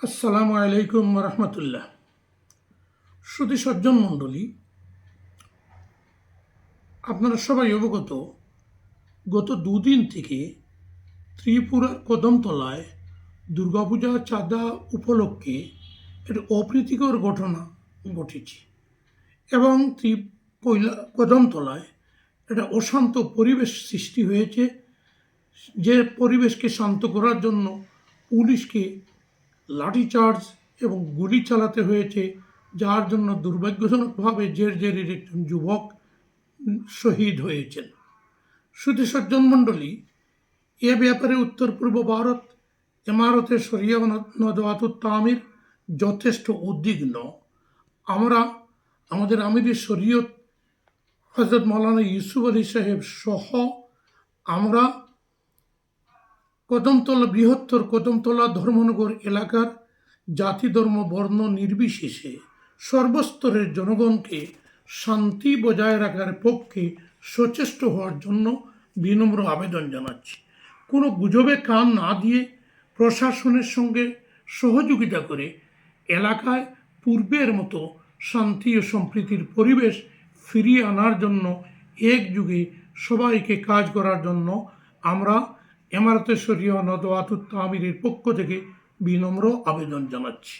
আসসালামু আলাইকুম রহমতুল্লাহ। শ্রুতি সজ্জন মণ্ডলী, আপনারা সবাই অবগত, গত দুদিন থেকে ত্রিপুরার কদমতলায় দুর্গাপূজা চাঁদা উপলক্ষে একটা অপ্রীতিকর ঘটনা ঘটেছে এবং ত্রি কৈলা কদমতলায় একটা অশান্ত পরিবেশ সৃষ্টি হয়েছে, যে পরিবেশকে শান্ত করার জন্য পুলিশকে লাঠিচার্জ এবং গুলি চালাতে হয়েছে, যার জন্য দুর্ভাগ্যজনকভাবে জের জেরির একজন যুবক শহীদ হয়েছেন। শুধু সজ্জন মণ্ডলী, এ ব্যাপারে উত্তর পূর্ব ভারত, এমারতের সরিয়া নদাতুত তামির যথেষ্ট উদ্বিগ্ন। আমরা আমাদের আমিরের শরীয়ত হজরত মৌলানা ইউসুফ আলী সাহেব সহ আমরা কদমতলা বৃহত্তর কদমতলা ধর্মনগর এলাকার জাতি ধর্ম বর্ণ নির্বিশেষে সর্বস্তরের জনগণকে শান্তি বজায় রাখার পক্ষে সচেষ্ট হওয়ার জন্য বিনম্র আবেদন জানাচ্ছি। কোনো গুজবে কান না দিয়ে প্রশাসনের সঙ্গে সহযোগিতা করে এলাকায় পূর্বের মতো শান্তি ও সম্প্রীতির পরিবেশ ফিরিয়ে আনার জন্য একযুগে সবাইকে কাজ করার জন্য আমরা এমারতে শরীয় নদওয়াতুত তামিরের পক্ষ থেকে বিনম্র আবেদন জানাচ্ছি।